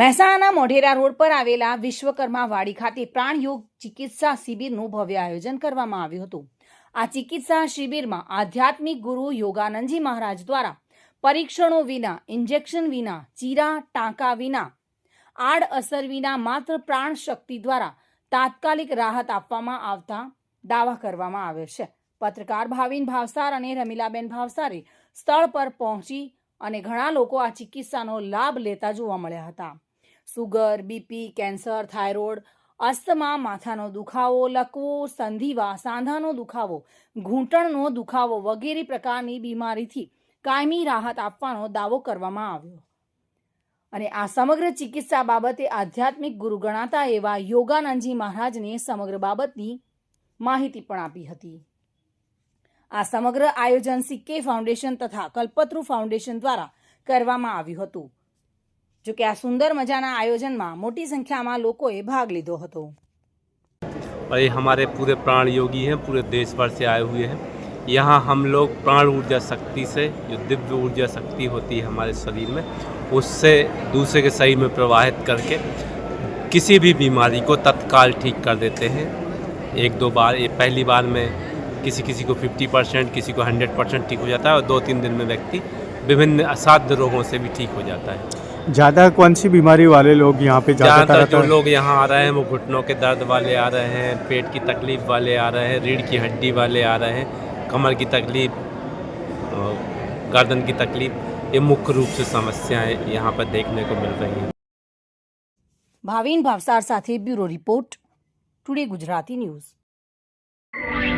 મહેસાણાના મોઢેરા રોડ પર આવેલા વિશ્વકર્મા વાડી ખાતે પ્રાણયોગ ચિકિત્સા શિબિરનું ભવ્ય આયોજન કરવામાં આવ્યું હતું. આ ચિકિત્સા શિબિરમાં આધ્યાત્મિક ગુરુ યોગાનંદજી મહારાજ દ્વારા પરીક્ષણો વિના, ઇન્જેક્શન વિના, ચીરા, ટાંકા વિના આડઅસર વિના માત્ર પ્રાણ શક્તિ દ્વારા તાત્કાલિક રાહત આપવામાં આવતા દાવા કરવામાં આવ્યો છે. પત્રકાર ભાવિન ભાવસાર અને રમીલાબેન ભાવસારે સ્થળ પર પહોંચી અને ઘણા લોકો આ ચિકિત્સાનો લાભ લેતા જોવા મળ્યા હતા. Sugar, BP, cancer, thyroid, asthma, માથાનો દુખાવો, લકવો, સંધિવા, સાંધાનો દુખાવો, ઘૂંટણનો દુખાવો વગેરે પ્રકારની બીમારીથી કાયમી રાહત આપવાનો દાવો કરવામાં આવ્યો. અને આ સમગ્ર ચિકિત્સા બાબતે આધ્યાત્મિક ગુરુ ગણાતા એવા યોગાનંદજી મહારાજને સમગ્ર બાબતની માહિતી પણ આપી હતી. આ સમગ્ર આયોજન સિક્કે ફાઉન્ડેશન તથા કલ્પતરુ ફાઉન્ડેશન દ્વારા કરવામાં આવ્યું હતું. જો કે આ સુંદર મજાના આયોજનમાં મોટી સંખ્યામાં લોકોએ ભાગ લીધો હતો और ये हमारे पूरे प्राण योगी हैं पूरे देश भर से आए हुए हैं यहाँ हम लोग प्राण ऊर्जा शक्ति से जो दिव्य ऊर्जा शक्ति होती है हमारे शरीर में उससे दूसरे के शरीर में प्रवाहित करके किसी भी बीमारी को तत्काल ठीक कर देते हैं एक दो बार ये पहली बार में किसी किसी को 50 परसेंट किसी को 100 परसेंट ठीक हो जाता है और दो तीन दिन में व्यक्ति विभिन्न असाध्य रोगों से भी ठीक हो जाता है ज़्यादा कौन सी बीमारी वाले लोग यहाँ पे ज़्यादातर ज़्यादातर आता जो है? लोग यहाँ आ रहे हैं वो घुटनों के दर्द वाले आ रहे हैं पेट की तकलीफ वाले आ रहे हैं रीढ़ की हड्डी वाले आ रहे हैं कमर की तकलीफ और गर्दन की तकलीफ ये मुख्य रूप से समस्याएं यहाँ पर देखने को मिल रही हैं ભાવિન ભાવસાર સાથે bureau report today Gujarati news